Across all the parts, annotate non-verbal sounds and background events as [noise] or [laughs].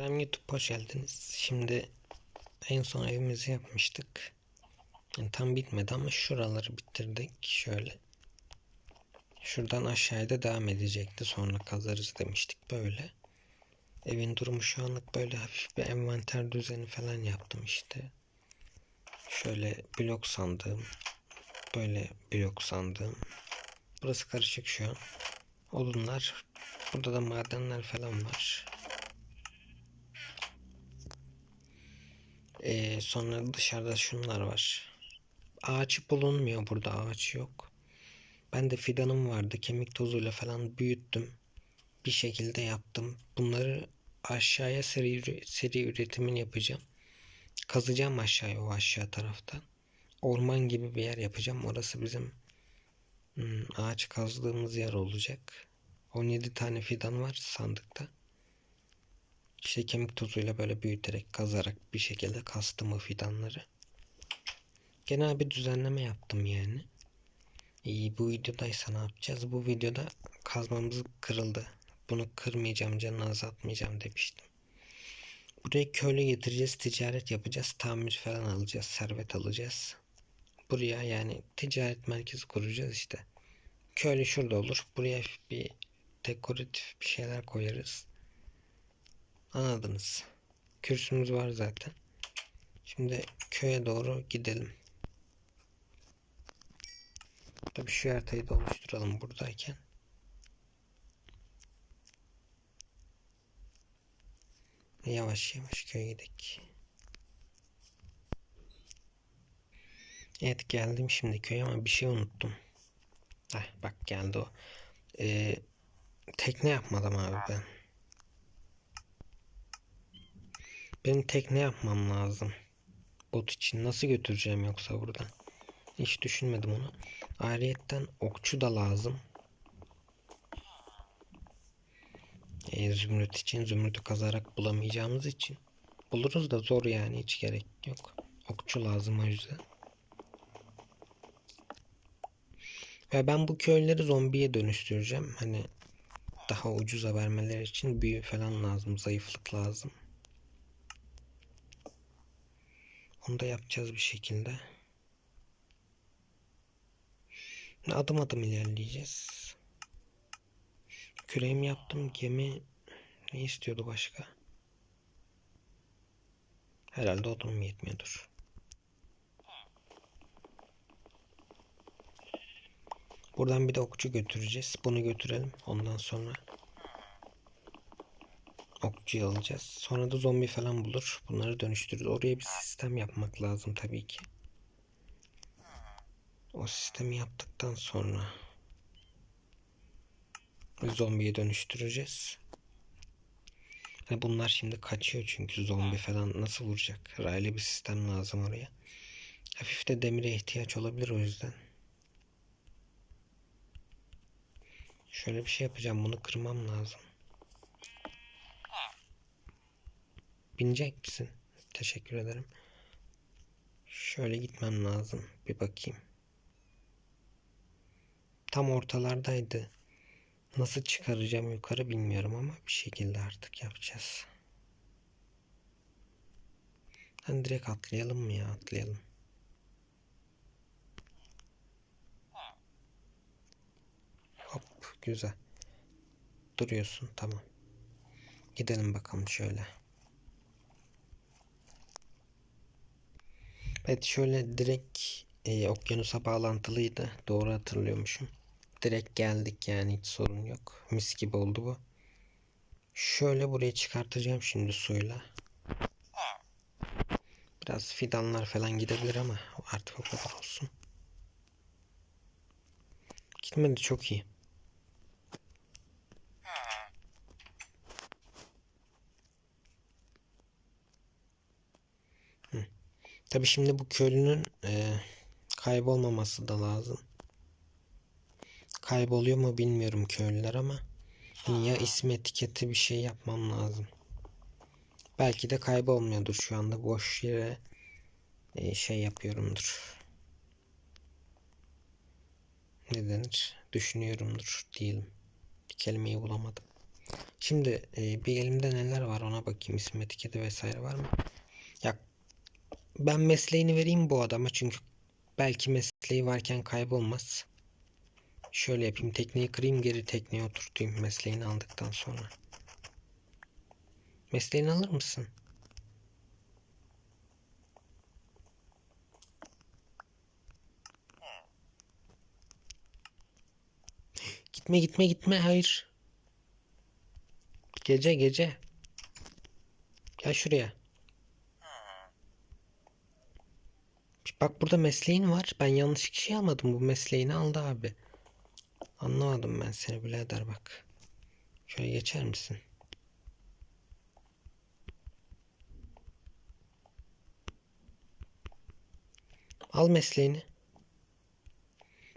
Selam YouTube hoş geldiniz. Şimdi en son evimizi yapmıştık. Yani tam bitmedi ama şuraları bitirdik. Şöyle. Şuradan aşağıya da devam edecekti. Sonra kazarız demiştik böyle. Evin durumu şu anlık böyle hafif bir envanter düzeni falan yaptım işte. Şöyle blok sandığım. Böyle blok sandığım. Burası karışık şu an. Odunlar. Burada da madenler falan var. Ee, sonra dışarıda şunlar var. Ağaç bulunmuyor burada ağaç yok. Ben de fidanım vardı kemik tozuyla falan büyüttüm. Bir şekilde yaptım. Bunları aşağıya seri, seri üretimini yapacağım. Kazacağım aşağıya o aşağı taraftan. Orman gibi bir yer yapacağım. Orası bizim hmm, ağaç kazdığımız yer olacak. 17 tane fidan var sandıkta. İşte kemik tozuyla böyle büyüterek kazarak bir şekilde kastım o fidanları. Genel bir düzenleme yaptım yani. İyi bu videodaysa ne yapacağız? Bu videoda kazmamız kırıldı. Bunu kırmayacağım, canını azaltmayacağım demiştim. Buraya köylü getireceğiz, ticaret yapacağız, tamir falan alacağız, servet alacağız. Buraya yani ticaret merkezi kuracağız işte. Köylü şurada olur. Buraya bir dekoratif bir şeyler koyarız. Anladınız. Kürsümüz var zaten. Şimdi köye doğru gidelim. Tabii şu haritayı da oluşturalım buradayken. Yavaş yavaş köye gidelim. Evet geldim şimdi köye ama bir şey unuttum. Heh, bak geldi o. Ee, tekne yapmadım abi ben. Benim tekne yapmam lazım. Bot için nasıl götüreceğim yoksa buradan? Hiç düşünmedim onu. Ayrıyetten okçu da lazım. E, zümrüt için zümrütü kazarak bulamayacağımız için. Buluruz da zor yani hiç gerek yok. Okçu lazım o yüzden. Ve ben bu köyleri zombiye dönüştüreceğim. Hani daha ucuza vermeleri için büyü falan lazım. Zayıflık lazım. Onu da yapacağız bir şekilde. Adım adım ilerleyeceğiz. Küreğimi yaptım. Gemi ne istiyordu başka? Herhalde odunum yetmiyordur. Buradan bir de okçu götüreceğiz. Bunu götürelim. Ondan sonra okçuyu alacağız. Sonra da zombi falan bulur. Bunları dönüştürürüz. Oraya bir sistem yapmak lazım tabii ki. O sistemi yaptıktan sonra zombiye dönüştüreceğiz. Ve bunlar şimdi kaçıyor çünkü zombi falan nasıl vuracak? Raylı bir sistem lazım oraya. Hafif de demire ihtiyaç olabilir o yüzden. Şöyle bir şey yapacağım. Bunu kırmam lazım. Binecek misin? Teşekkür ederim. Şöyle gitmem lazım. Bir bakayım. Tam ortalardaydı. Nasıl çıkaracağım yukarı bilmiyorum ama bir şekilde artık yapacağız. Hani direkt atlayalım mı ya? Atlayalım. Hop güzel. Duruyorsun tamam. Gidelim bakalım şöyle. Evet şöyle direkt e, okyanusa bağlantılıydı. Doğru hatırlıyormuşum. Direkt geldik yani hiç sorun yok. Mis gibi oldu bu. Şöyle buraya çıkartacağım şimdi suyla. Biraz fidanlar falan gidebilir ama artık o kadar olsun. Gitmedi çok iyi. Tabi şimdi bu köylünün e, kaybolmaması da lazım. Kayboluyor mu bilmiyorum köylüler ama ya isim etiketi bir şey yapmam lazım. Belki de kaybolmuyordur şu anda boş yere e, şey yapıyorumdur. Ne denir? Düşünüyorumdur diyelim. Kelimeyi bulamadım. Şimdi e, bir elimde neler var ona bakayım. İsim etiketi vesaire var mı? Ben mesleğini vereyim bu adama çünkü belki mesleği varken kaybolmaz. Şöyle yapayım. Tekneyi kırayım geri tekneye oturtayım mesleğini aldıktan sonra. Mesleğini alır mısın? Gitme gitme gitme hayır. Gece gece. Gel şuraya. Bak burada mesleğin var. Ben yanlış kişi almadım. Bu mesleğini aldı abi. Anlamadım ben seni birader bak. Şöyle geçer misin? Al mesleğini.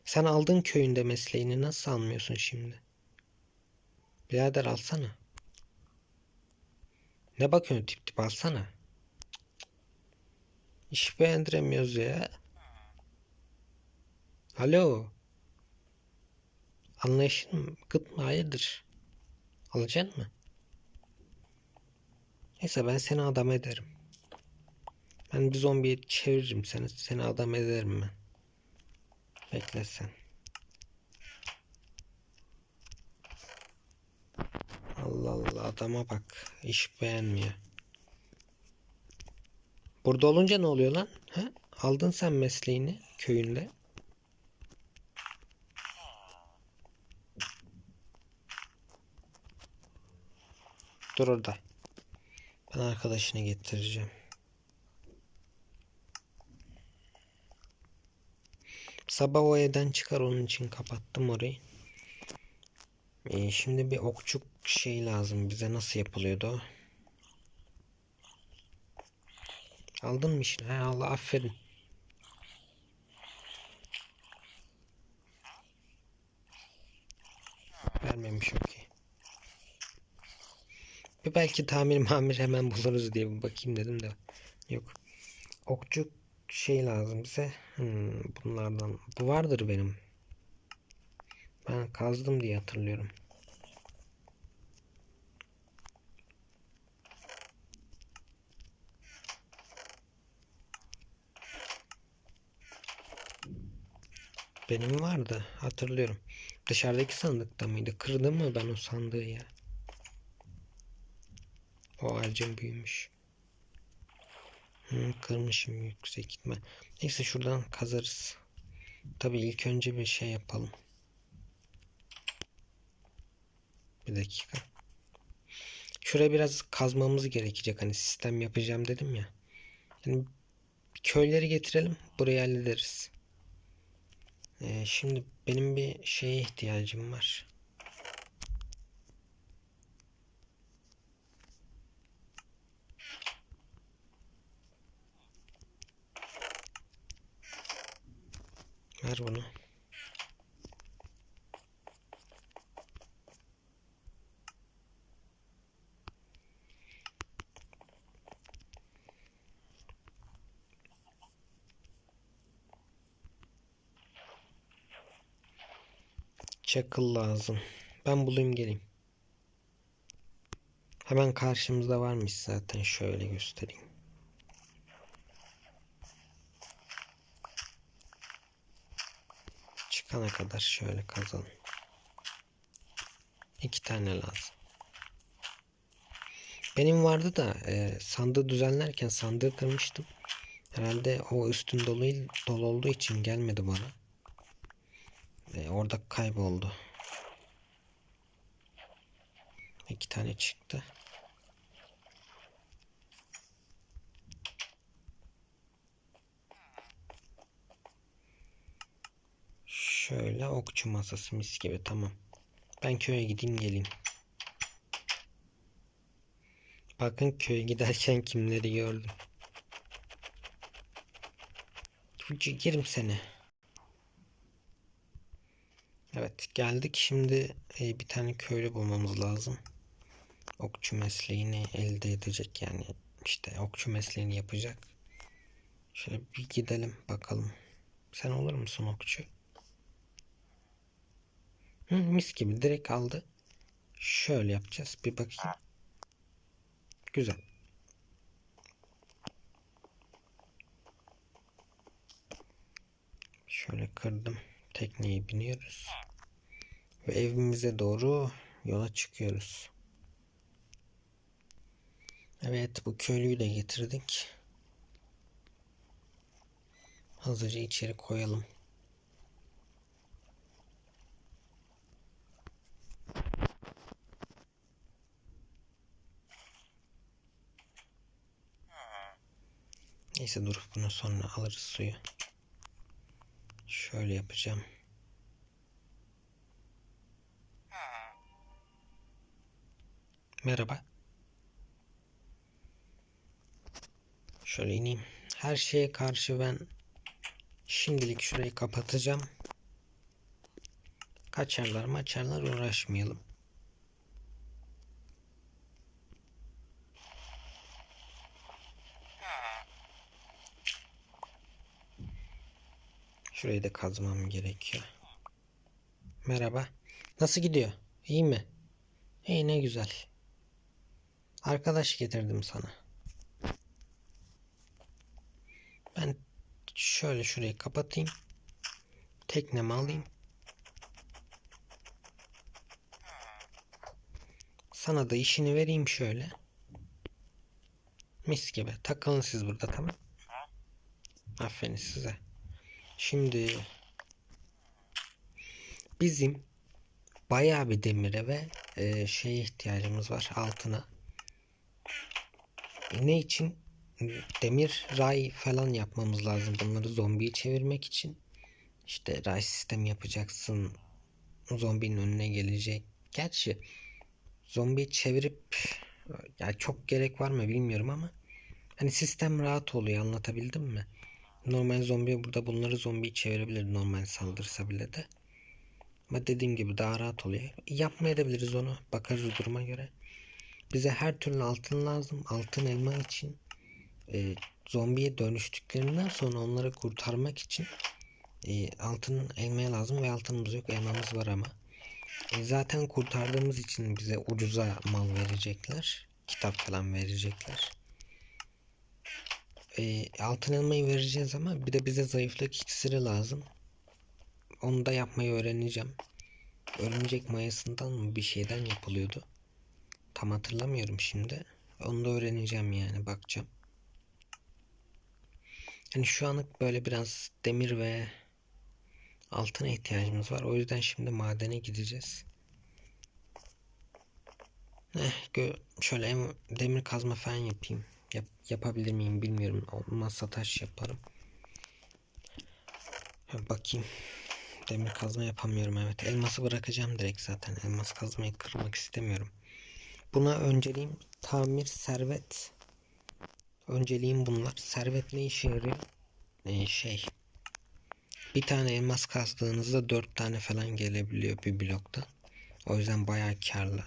Sen aldın köyünde mesleğini nasıl almıyorsun şimdi? Birader alsana. Ne bakıyorsun tip tip alsana. İş beğendiremiyoruz ya. Alo. Anlayışın gıt mı? Hayırdır? Alacaksın mı? Neyse ben seni adam ederim. Ben bir zombiye çeviririm seni. Seni adam ederim ben. Bekle sen. Allah Allah adama bak. İş beğenmiyor. Burada olunca ne oluyor lan? Ha? Aldın sen mesleğini köyünde. Dur orada. Ben arkadaşını getireceğim. Sabah o evden çıkar onun için kapattım orayı. Ee, şimdi bir okçuk şey lazım bize nasıl yapılıyordu o? Aldın mı işini? He Allah aferin. Vermemiş okey. Bir belki tamir mamir hemen buluruz diye bir bakayım dedim de. Yok. Okçuk şey lazım bize. Hmm, bunlardan. Bu vardır benim. Ben kazdım diye hatırlıyorum. Benim vardı hatırlıyorum. Dışarıdaki sandıkta mıydı? Kırdım mı ben o sandığı ya? O ağacın büyümüş. Hmm, kırmışım yüksek ihtimal. Neyse şuradan kazarız. Tabi ilk önce bir şey yapalım. Bir dakika. Şuraya biraz kazmamız gerekecek. Hani sistem yapacağım dedim ya. Yani köyleri getirelim. Burayı hallederiz. Ee, şimdi benim bir şeye ihtiyacım var. Ver bunu. Çakıl lazım. Ben bulayım geleyim. Hemen karşımızda varmış zaten şöyle göstereyim. Çıkana kadar şöyle kazalım. İki tane lazım. Benim vardı da e, sandığı düzenlerken sandığı kırmıştım. Herhalde o üstün dolu, dolu olduğu için gelmedi bana. E, orada kayboldu. İki tane çıktı. Şöyle okçu masası mis gibi tamam. Ben köye gideyim geleyim. Bakın köye giderken kimleri gördüm. Girim seni. Evet geldik. Şimdi e, bir tane köylü bulmamız lazım. Okçu mesleğini elde edecek yani işte okçu mesleğini yapacak. Şöyle bir gidelim bakalım. Sen olur musun okçu? Hı, mis gibi direkt aldı. Şöyle yapacağız. Bir bakayım. Güzel. Şöyle kırdım. Tekneye biniyoruz. Ve evimize doğru yola çıkıyoruz. Evet bu köylüyü de getirdik. Hızlıca içeri koyalım. Neyse dur bunu sonra alırız suyu. Şöyle yapacağım. Merhaba. Şöyle ineyim. Her şeye karşı ben şimdilik şurayı kapatacağım. Kaçarlar maçarlar uğraşmayalım. Şurayı da kazmam gerekiyor. Merhaba. Nasıl gidiyor? İyi mi? İyi ne güzel. Arkadaş getirdim sana. Ben şöyle şurayı kapatayım. Teknemi alayım. Sana da işini vereyim şöyle. Mis gibi. Takılın siz burada tamam. Aferin size. Şimdi bizim bayağı bir demire ve e, şeye ihtiyacımız var altına. Ne için? Demir ray falan yapmamız lazım. Bunları zombiyi çevirmek için. İşte ray sistemi yapacaksın. Zombinin önüne gelecek. Gerçi zombiyi çevirip yani çok gerek var mı bilmiyorum ama hani sistem rahat oluyor anlatabildim mi? Normal zombi burada bunları zombiyi çevirebilir normal saldırsa bile de. Ama dediğim gibi daha rahat oluyor. Yapmayabiliriz onu. Bakarız duruma göre. Bize her türlü altın lazım. Altın elma için. E, zombiye dönüştüklerinden sonra onları kurtarmak için e, altın elmaya lazım ve altınımız yok. Elmamız var ama. E, zaten kurtardığımız için bize ucuza mal verecekler. Kitap falan verecekler e, altın elmayı vereceğiz ama bir de bize zayıflık iksiri lazım. Onu da yapmayı öğreneceğim. Örümcek mayasından mı bir şeyden yapılıyordu. Tam hatırlamıyorum şimdi. Onu da öğreneceğim yani bakacağım. Yani şu anlık böyle biraz demir ve altına ihtiyacımız var. O yüzden şimdi madene gideceğiz. Eh, şöyle demir kazma falan yapayım. Yap, yapabilir miyim bilmiyorum. Olmazsa taş yaparım. Bakayım. Demir kazma yapamıyorum evet. Elması bırakacağım direkt zaten. Elmas kazmayı kırmak istemiyorum. Buna önceliğim tamir, servet. Önceliğim bunlar. Servet ne işe yarıyor? Ee, şey. Bir tane elmas kazdığınızda dört tane falan gelebiliyor bir blokta. O yüzden bayağı karlı.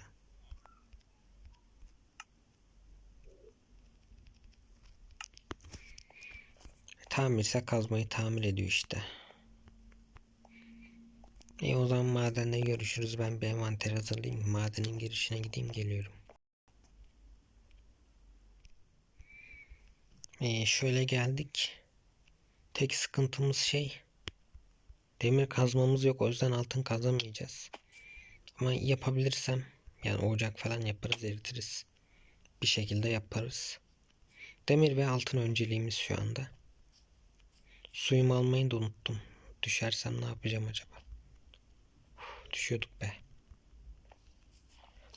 Tamirse kazmayı tamir ediyor işte. İyi o zaman madende görüşürüz. Ben bir envanter hazırlayayım. Madenin girişine gideyim geliyorum. Ee, şöyle geldik. Tek sıkıntımız şey demir kazmamız yok. O yüzden altın kazamayacağız. Ama yapabilirsem yani ocak falan yaparız eritiriz. Bir şekilde yaparız. Demir ve altın önceliğimiz şu anda. Suyumu almayı da unuttum. Düşersem ne yapacağım acaba? Düşüyorduk be.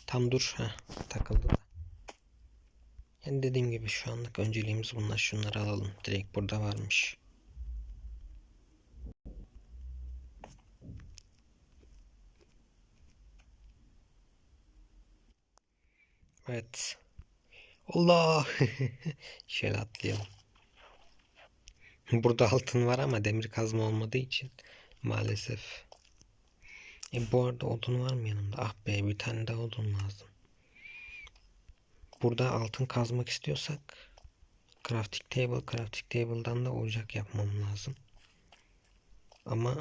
Tam dur. ha takıldı da. Yani dediğim gibi şu anlık önceliğimiz bunlar. Şunları alalım. Direkt burada varmış. Evet. Allah. [laughs] Şöyle atlayalım. Burada altın var ama demir kazma olmadığı için maalesef. E bu arada odun var mı yanımda? Ah be bir tane daha odun lazım. Burada altın kazmak istiyorsak crafting table, crafting table'dan da ocak yapmam lazım. Ama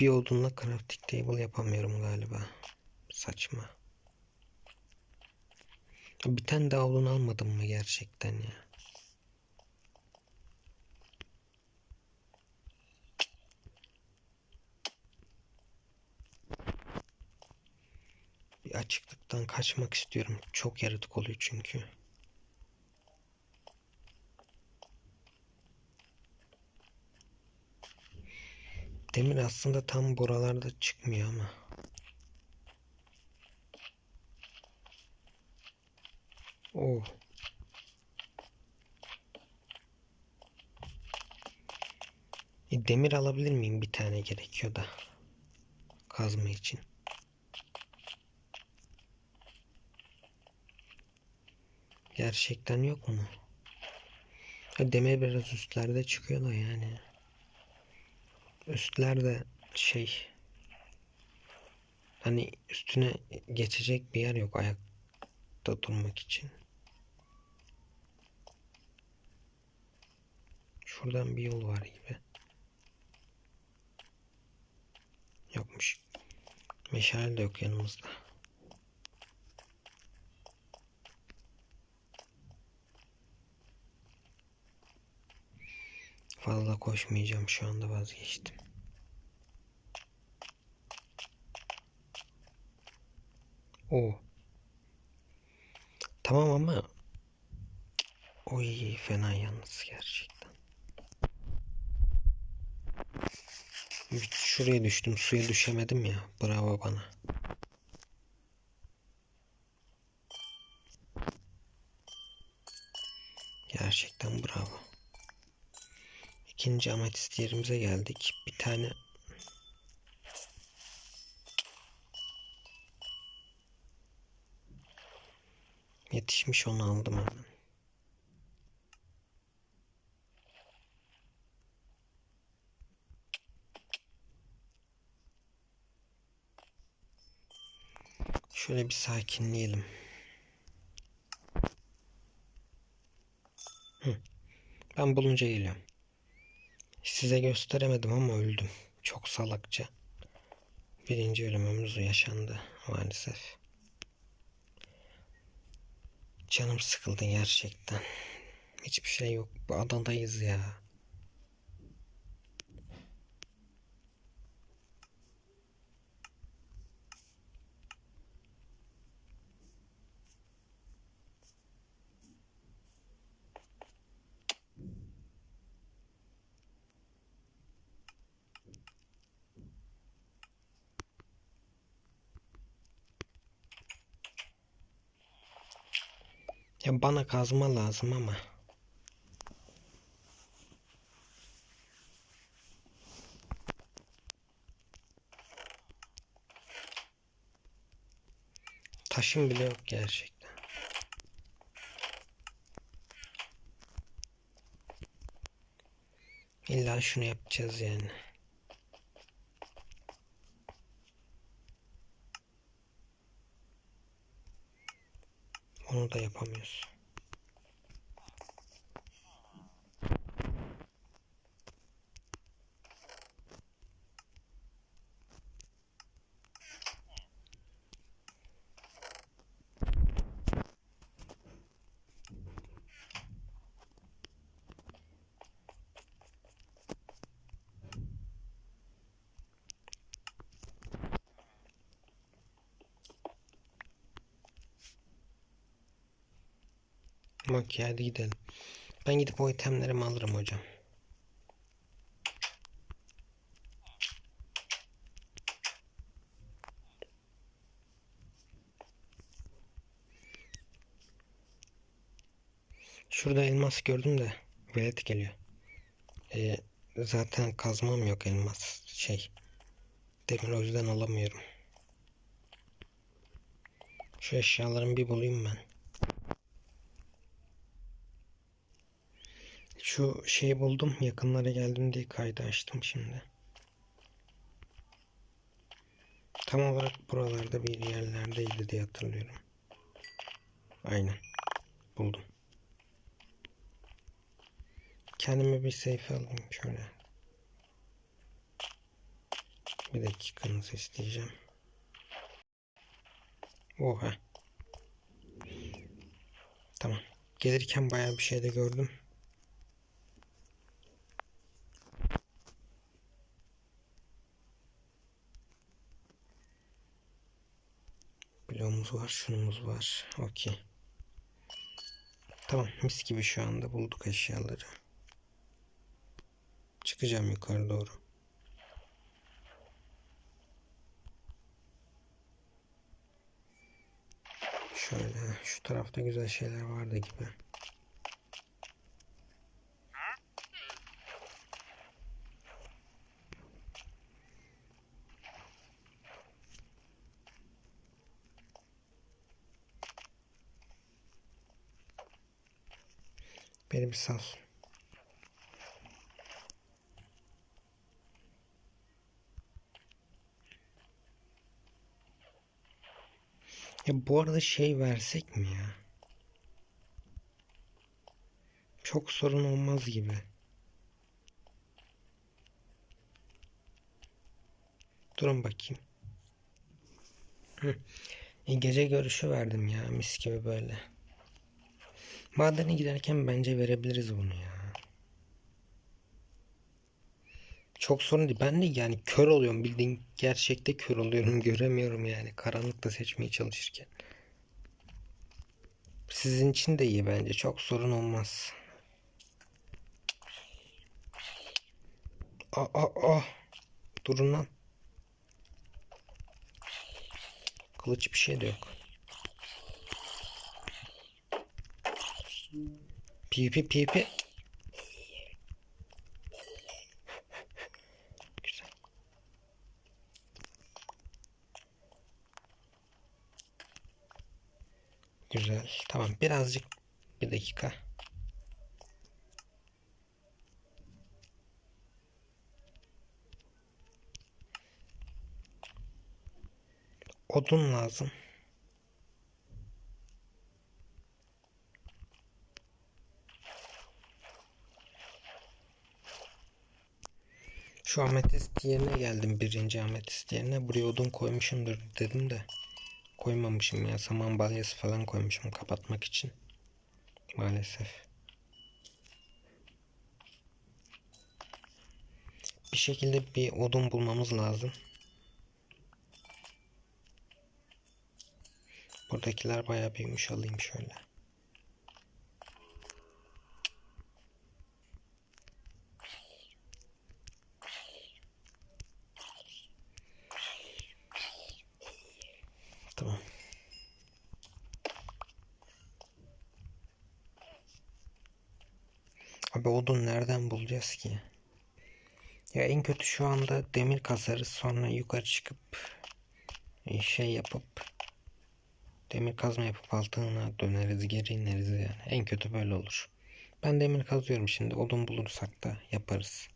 bir odunla crafting table yapamıyorum galiba. Saçma. Bir tane daha odun almadım mı gerçekten ya? Açıklıktan kaçmak istiyorum. Çok yaratık oluyor çünkü. Demir aslında tam buralarda çıkmıyor ama. Oo. E, demir alabilir miyim? Bir tane gerekiyor da. Kazma için. Gerçekten yok mu? Demir biraz üstlerde çıkıyor da yani. Üstlerde şey hani üstüne geçecek bir yer yok ayakta durmak için. Şuradan bir yol var gibi. Yokmuş. Meşale de yok yanımızda. Fazla koşmayacağım şu anda vazgeçtim. O. Tamam ama Oy fena yalnız gerçekten. Şuraya düştüm suya düşemedim ya. Bravo bana. Gerçekten bravo. İkinci ametist yerimize geldik. Bir tane yetişmiş onu aldım hemen. Şöyle bir sakinleyelim. Ben bulunca geliyorum. Size gösteremedim ama öldüm. Çok salakça. Birinci ölümümüz yaşandı maalesef. Canım sıkıldı gerçekten. Hiçbir şey yok. Bu adadayız ya. Bana kazma lazım ama. Taşım bile yok gerçekten. İlla şunu yapacağız yani. Onu da yapamıyoruz. Okey hadi gidelim. Ben gidip o itemlerimi alırım hocam. Şurada elmas gördüm de velet geliyor. Ee, zaten kazmam yok elmas şey. Demir o yüzden alamıyorum. Şu eşyalarımı bir bulayım ben. Şu şeyi buldum. Yakınlara geldim diye kaydı açtım şimdi. Tam olarak buralarda bir yerlerdeydi diye hatırlıyorum. Aynen. Buldum. Kendime bir safe alayım şöyle. Bir dakikanızı isteyeceğim. Oha. Tamam. Gelirken bayağı bir şey de gördüm. Bloğumuz var, şunumuz var. Okey. Tamam, mis gibi şu anda bulduk eşyaları. Çıkacağım yukarı doğru. Şöyle, şu tarafta güzel şeyler vardı gibi. Beni bir sal. Ya bu arada şey versek mi ya? Çok sorun olmaz gibi. Durun bakayım. Hı. E, gece görüşü verdim ya mis gibi böyle. Madene giderken bence verebiliriz bunu ya. Çok sorun değil. Ben de yani kör oluyorum. Bildiğin gerçekte kör oluyorum. [laughs] Göremiyorum yani. Karanlıkta seçmeye çalışırken. Sizin için de iyi bence. Çok sorun olmaz. Aa, aa, aa. Durun lan. Kılıç bir şey de yok. Pipi pipi. Güzel. Güzel. Tamam birazcık bir dakika. Odun lazım. Şu ametist yerine geldim birinci ametist yerine. Buraya odun koymuşumdur dedim de. Koymamışım ya. Saman balyası falan koymuşum kapatmak için. Maalesef. Bir şekilde bir odun bulmamız lazım. Buradakiler bayağı büyümüş alayım şöyle. Abi odun nereden bulacağız ki? Ya en kötü şu anda demir kasarız sonra yukarı çıkıp e, şey yapıp demir kazma yapıp altına döneriz geri ineriz yani. En kötü böyle olur. Ben demir kazıyorum şimdi odun bulursak da yaparız.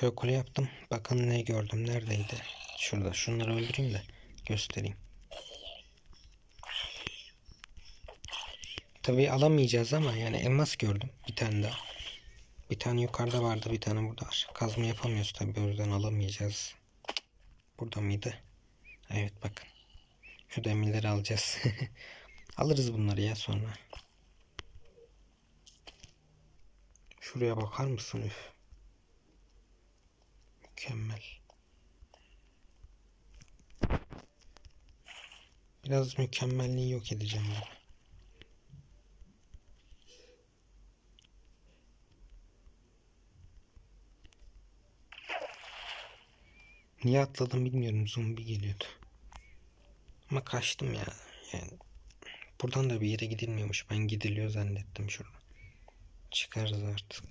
Şöyle kule yaptım. Bakın ne gördüm. Neredeydi? Şurada. Şunları öldüreyim de göstereyim. Tabii alamayacağız ama yani elmas gördüm. Bir tane daha. Bir tane yukarıda vardı. Bir tane burada var. Kazma yapamıyoruz tabii. O yüzden alamayacağız. Burada mıydı? Evet bakın. Şu demirleri alacağız. [laughs] Alırız bunları ya sonra. Şuraya bakar mısın? Üf. Mükemmel. Biraz mükemmelliği yok edeceğim ben. Niye atladım bilmiyorum. Zombi geliyordu. Ama kaçtım ya. Yani buradan da bir yere gidilmiyormuş. Ben gidiliyor zannettim şurada. Çıkarız artık.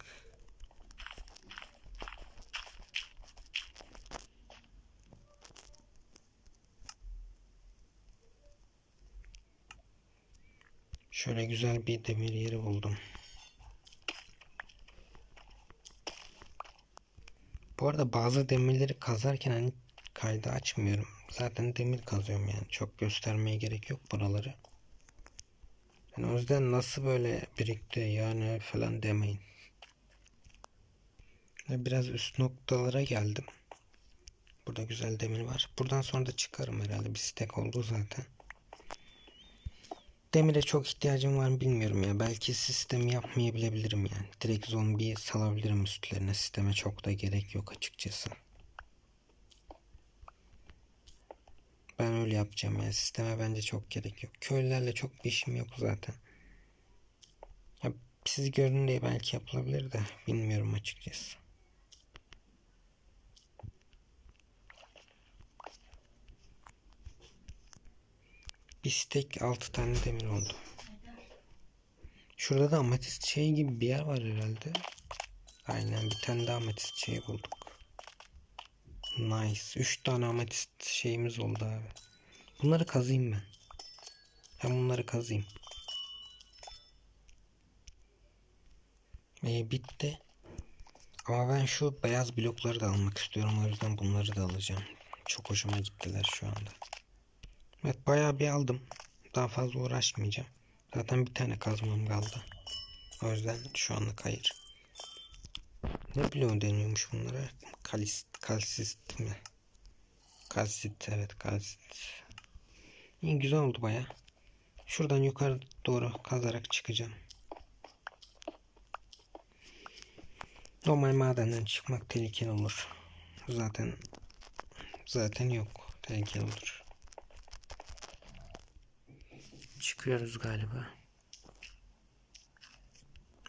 Şöyle güzel bir demir yeri buldum. Bu arada bazı demirleri kazarken hani kaydı açmıyorum. Zaten demir kazıyorum yani. Çok göstermeye gerek yok buraları. Yani o yüzden nasıl böyle birikti yani falan demeyin. Biraz üst noktalara geldim. Burada güzel demir var. Buradan sonra da çıkarım herhalde. Bir stek oldu zaten. Demire çok ihtiyacım var mı bilmiyorum ya. Belki sistemi yapmayabilirim yani. Direkt zombiyi salabilirim üstlerine. Sisteme çok da gerek yok açıkçası. Ben öyle yapacağım yani. Sisteme bence çok gerek yok. Köylülerle çok bir işim yok zaten. Ya siz görün diye belki yapılabilir de bilmiyorum açıkçası. Bir stek 6 tane demir oldu. Şurada da ametist şey gibi bir yer var herhalde. Aynen bir tane daha ametist şey bulduk. Nice. 3 tane ametist şeyimiz oldu abi. Bunları kazıyım ben. Ben bunları kazıyım. Ee, bitti. Ama ben şu beyaz blokları da almak istiyorum. O yüzden bunları da alacağım. Çok hoşuma gittiler şu anda. Evet bayağı bir aldım. Daha fazla uğraşmayacağım. Zaten bir tane kazmam kaldı. O yüzden şu anlık hayır. Ne bloğu deniyormuş bunlara? Kalist, kalsist mi? Kalsit evet kalsit. İyi güzel oldu baya. Şuradan yukarı doğru kazarak çıkacağım. Normal madenden çıkmak tehlikeli olur. Zaten zaten yok. Tehlikeli olur. Çıkıyoruz galiba.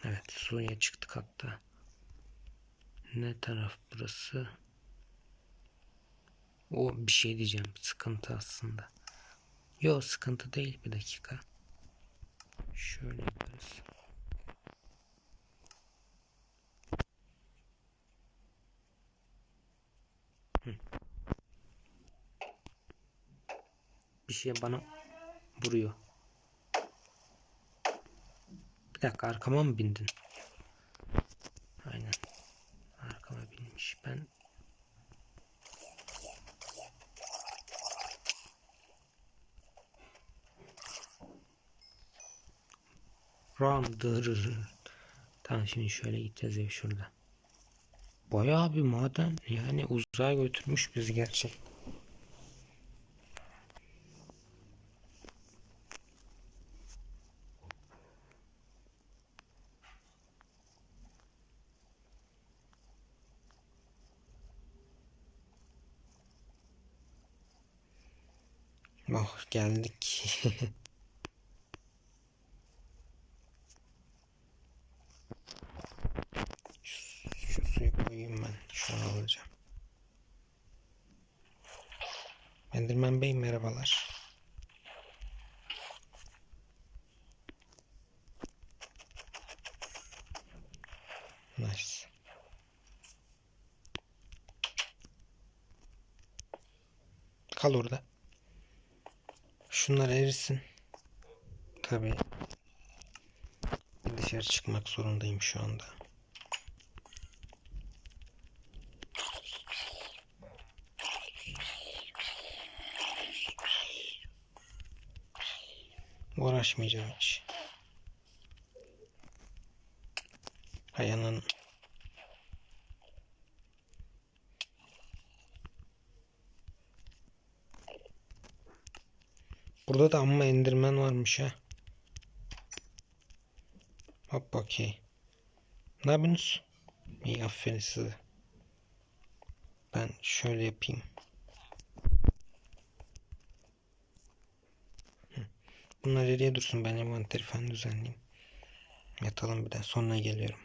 Evet suya çıktık hatta. Ne taraf burası? O bir şey diyeceğim. Sıkıntı aslında. Yok sıkıntı değil. Bir dakika. Şöyle yaparız. Bir şey bana vuruyor. Bir dakika arkama mı bindin? Aynen. Arkama binmiş. Ben Ram dırır. Tamam şimdi şöyle gideceğiz ev şurada. Bayağı bir maden yani uzağa götürmüş bizi gerçek. Oh geldik. [laughs] şu, şu suyu koyayım ben. Şunu alacağım. Enderman Bey merhabalar. Nice. Kal orada. Şunlar erisin. Tabii. Bir dışarı çıkmak zorundayım şu anda. Uğraşmayacağım hiç. Hayanın Burada da amma endirmen varmış ha. Hop okey. Ne yapıyorsunuz? İyi aferin size. Ben şöyle yapayım. Bunlar nereye dursun ben envanteri falan düzenleyeyim. Yatalım bir de sonra geliyorum.